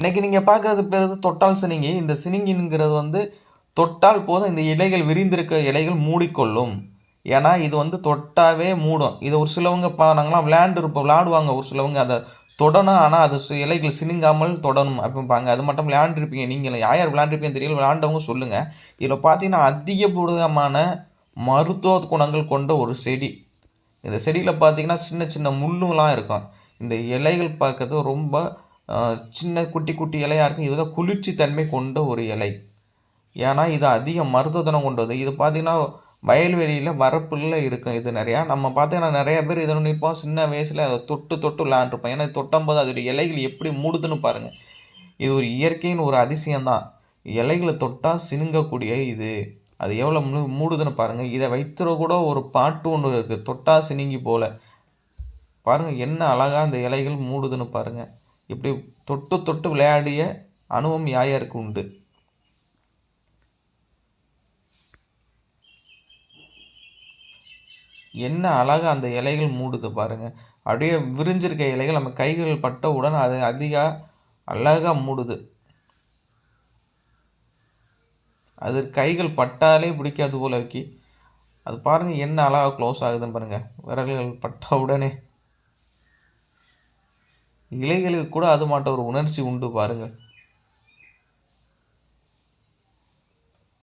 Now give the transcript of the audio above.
இன்றைக்கி நீங்கள் பார்க்குறது பேர் தொட்டால் சினிங்கி. இந்த சினிங்கிங்கிறது வந்து தொட்டால் போதும் இந்த இலைகள் விரிந்திருக்க இலைகள் மூடிக்கொள்ளும். ஏன்னா இது வந்து தொட்டாவே மூடும். இது ஒரு சிலவங்க பா நாங்களாம் விளையாண்டு இருப்போம் விளையாடுவாங்க ஒரு சிலவங்க. அதை தொடணும் ஆனால் அது சு- இலைகள் சினிங்காமல் தொடணும் அப்படிம்பாங்க. அது மட்டும் விளையாண்டுருப்பீங்க. நீங்கள் யார் யார் விளையாண்டுருப்பீங்க தெரியல விளையாண்டவங்க சொல்லுங்கள் இதில் பார்த்தீங்கன்னா அதிகபூர்வமான மருத்துவ குணங்கள் கொண்ட ஒரு செடி. இந்த செடியில் பார்த்தீங்கன்னா சின்ன சின்ன முள்ளுலாம் இருக்கும். இந்த இலைகள் பார்க்கறது ரொம்ப சின்ன குட்டி குட்டி இலையாக இருக்கும். இதில் குளிர்ச்சி தன்மை கொண்ட ஒரு இலை. ஏன்னா இது அதிக மருத்துவத்தனம் கொண்டது. இது பார்த்தீங்கன்னா வயல்வெளியில் வரப்புல இருக்கும் இது நிறையா. நம்ம பார்த்தீங்கன்னா நிறைய பேர் இதை நிற்போம் சின்ன வயசில் அதை தொட்டு தொட்டு விளையாண்டுருப்போம். ஏன்னா இது தொட்டும்போது அதோடைய இலைகள் எப்படி மூடுதுன்னு பாருங்கள் இது ஒரு இயற்கையின் ஒரு அதிசயம்தான். இலைகளை தொட்டால் சினுங்கக்கூடிய இது. அது எவ்வளோ மூடுதுன்னு பாருங்கள் இதை வைத்துற கூட ஒரு பாட்டு ஒன்று இருக்குது தொட்டா சினிங்கி போல். பாருங்கள் என்ன அழகாக அந்த இலைகள் மூடுதுன்னு பாருங்கள் இப்படி தொட்டு தொட்டு விளையாடிய அனுபவம் யாயாருக்கு உண்டு? என்ன அழகா அந்த இலைகள் மூடுது பாருங்கள் அப்படியே விரிஞ்சிருக்க இலைகள் நம்ம கைகள் பட்டவுடன் அது அதிக அழகா மூடுது. அது கைகள் பட்டாலே பிடிக்காது போல வைக்கி அது பாருங்கள் என்ன அழகா க்ளோஸ் ஆகுதுன்னு பாருங்கள் விரல்கள் பட்ட உடனே. இலைகளுக்கு கூட அது மாட்ட ஒரு உணர்ச்சி உண்டு பாருங்கள்